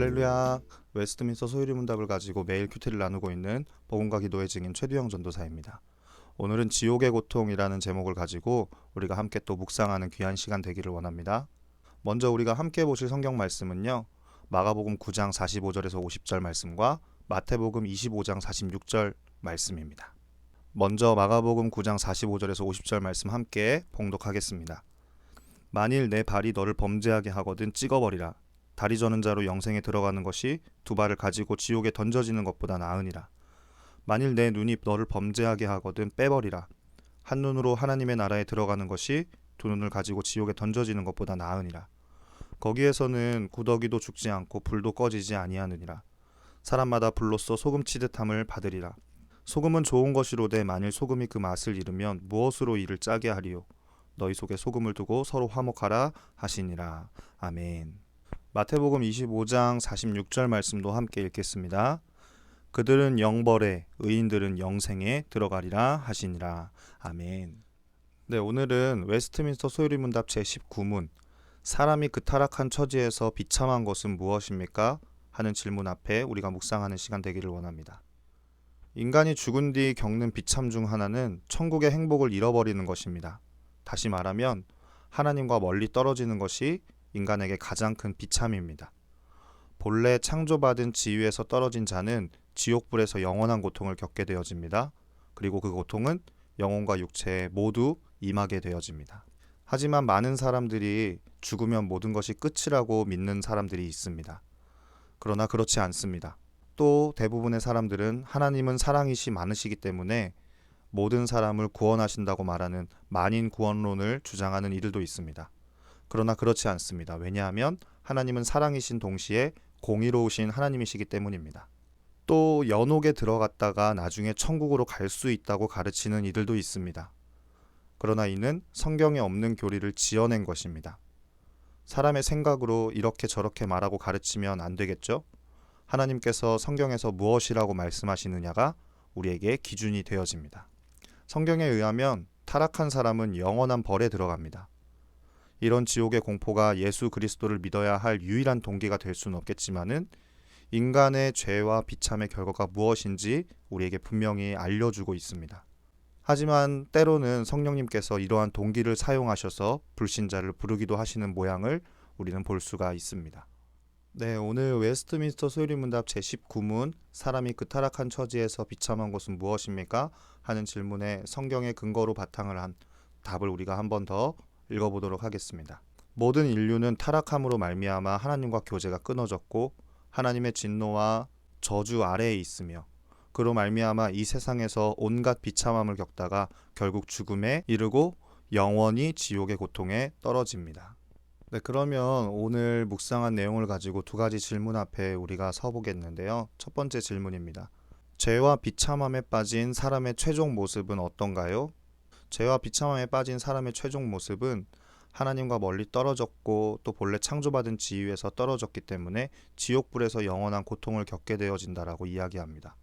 안녕하십니까 웨스트민스터 소유리 문답을 가지고 매일 큐티를 나누고 있는 복음과 기도의 증인 최두영 전도사입니다. 오늘은 지옥의 고통이라는 제목을 가지고 우리가 함께 또 묵상하는 귀한 시간 되기를 원합니다. 먼저 우리가 함께 보실 성경 말씀은요. 마가복음 9장 45절에서 50절 말씀과 마태복음 25장 46절 말씀입니다. 먼저 마가복음 9장 45절에서 50절 말씀 함께 봉독하겠습니다. 만일 내 발이 너를 범죄하게 하거든 찍어버리라. 다리 저는 자로 영생에 들어가는 것이 두 발을 가지고 지옥에 던져지는 것보다 나으니라. 만일 내 눈이 너를 범죄하게 하거든 빼버리라. 한 눈으로 하나님의 나라에 들어가는 것이 두 눈을 가지고 지옥에 던져지는 것보다 나으니라. 거기에서는 구더기도 죽지 않고 불도 꺼지지 아니하느니라. 사람마다 불로써 소금 치듯함을 받으리라. 소금은 좋은 것이로되 만일 소금이 그 맛을 잃으면 무엇으로 이를 짜게 하리요. 너희 속에 소금을 두고 서로 화목하라 하시니라. 아멘. 마태복음 25장 46절 말씀도 함께 읽겠습니다. 그들은 영벌에 의인들은 영생에 들어가리라 하시니라. 아멘. 네, 오늘은 웨스트민스터 소유리 문답 제19문 사람이 그 타락한 처지에서 비참한 것은 무엇입니까? 하는 질문 앞에 우리가 묵상하는 시간 되기를 원합니다. 인간이 죽은 뒤 겪는 비참 중 하나는 천국의 행복을 잃어버리는 것입니다. 다시 말하면 하나님과 멀리 떨어지는 것이 인간에게 가장 큰 비참입니다. 본래 창조받은 지위에서 떨어진 자는 지옥불에서 영원한 고통을 겪게 되어집니다. 그리고 그 고통은 영혼과 육체에 모두 임하게 되어집니다. 하지만 많은 사람들이 죽으면 모든 것이 끝이라고 믿는 사람들이 있습니다. 그러나 그렇지 않습니다. 또 대부분의 사람들은 하나님은 사랑이시 많으시기 때문에 모든 사람을 구원하신다고 말하는 만인 구원론을 주장하는 이들도 있습니다. 그러나 그렇지 않습니다. 왜냐하면 하나님은 사랑이신 동시에 공의로우신 하나님이시기 때문입니다. 또 연옥에 들어갔다가 나중에 천국으로 갈 수 있다고 가르치는 이들도 있습니다. 그러나 이는 성경에 없는 교리를 지어낸 것입니다. 사람의 생각으로 이렇게 저렇게 말하고 가르치면 안 되겠죠? 하나님께서 성경에서 무엇이라고 말씀하시느냐가 우리에게 기준이 되어집니다. 성경에 의하면 타락한 사람은 영원한 벌에 들어갑니다. 이런 지옥의 공포가 예수 그리스도를 믿어야 할 유일한 동기가 될 수는 없겠지만은 인간의 죄와 비참의 결과가 무엇인지 우리에게 분명히 알려주고 있습니다. 하지만 때로는 성령님께서 이러한 동기를 사용하셔서 불신자를 부르기도 하시는 모양을 우리는 볼 수가 있습니다. 네, 오늘 웨스트민스터 소유리 문답 제19문 사람이 그 타락한 처지에서 비참한 것은 무엇입니까? 하는 질문에 성경의 근거로 바탕을 한 답을 우리가 한 번 더 읽어보도록 하겠습니다. 모든 인류는 타락함으로 말미암아 하나님과 교제가 끊어졌고 하나님의 진노와 저주 아래에 있으며 그로 말미암아 이 세상에서 온갖 비참함을 겪다가 결국 죽음에 이르고 영원히 지옥의 고통에 떨어집니다. 네, 그러면 오늘 묵상한 내용을 가지고 두 가지 질문 앞에 우리가 서보겠는데요. 첫 번째 질문입니다. 죄와 비참함에 빠진 사람의 최종 모습은 어떤가요? 죄와 비참함에 빠진 사람의 최종 모습은 하나님과 멀리 떨어졌고 또 본래 창조받은 지위에서 떨어졌기 때문에 지옥불에서 영원한 고통을 겪게 되어진다라고 이야기합니다.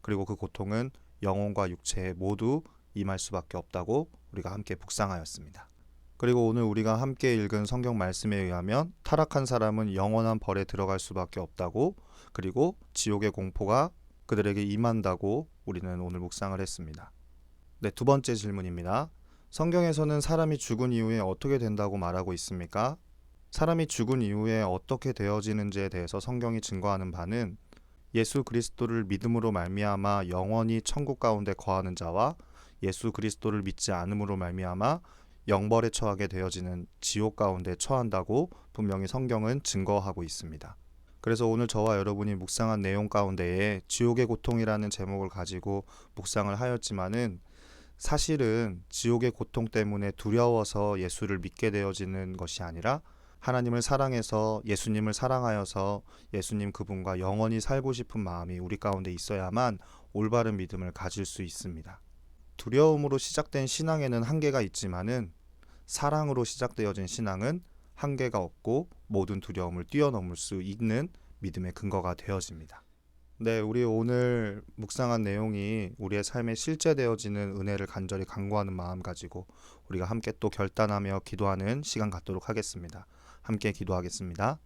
그리고 그 고통은 영혼과 육체에 모두 임할 수밖에 없다고 우리가 함께 묵상하였습니다. 그리고 오늘 우리가 함께 읽은 성경 말씀에 의하면 타락한 사람은 영원한 벌에 들어갈 수밖에 없다고 그리고 지옥의 공포가 그들에게 임한다고 우리는 오늘 묵상을 했습니다. 네, 두 번째 질문입니다. 성경에서는 사람이 죽은 이후에 어떻게 된다고 말하고 있습니까? 사람이 죽은 이후에 어떻게 되어지는지에 대해서 성경이 증거하는 바는 예수 그리스도를 믿음으로 말미암아 영원히 천국 가운데 거하는 자와 예수 그리스도를 믿지 않음으로 말미암아 영벌에 처하게 되어지는 지옥 가운데 처한다고 분명히 성경은 증거하고 있습니다. 그래서 오늘 저와 여러분이 묵상한 내용 가운데에 지옥의 고통이라는 제목을 가지고 묵상을 하였지만은 사실은 지옥의 고통 때문에 두려워서 예수를 믿게 되어지는 것이 아니라 하나님을 사랑해서 예수님을 사랑하여서 예수님 그분과 영원히 살고 싶은 마음이 우리 가운데 있어야만 올바른 믿음을 가질 수 있습니다. 두려움으로 시작된 신앙에는 한계가 있지만은 사랑으로 시작되어진 신앙은 한계가 없고 모든 두려움을 뛰어넘을 수 있는 믿음의 근거가 되어집니다. 네, 우리 오늘 묵상한 내용이 우리의 삶에 실제되어지는 은혜를 간절히 간구하는 마음 가지고 우리가 함께 또 결단하며 기도하는 시간 갖도록 하겠습니다. 함께 기도하겠습니다.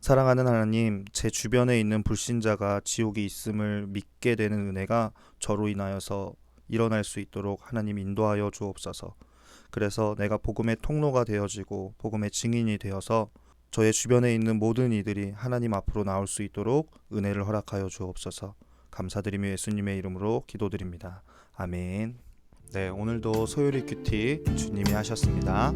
사랑하는 하나님, 제 주변에 있는 불신자가 지옥이 있음을 믿게 되는 은혜가 저로 인하여서 일어날 수 있도록 하나님 인도하여 주옵소서. 그래서 내가 복음의 통로가 되어지고 복음의 증인이 되어서 저의 주변에 있는 모든 이들이 하나님 앞으로 나올 수 있도록 은혜를 허락하여 주옵소서. 감사드리며 예수님의 이름으로 기도드립니다. 아멘. 네, 오늘도 소요리 큐티 주님이 하셨습니다.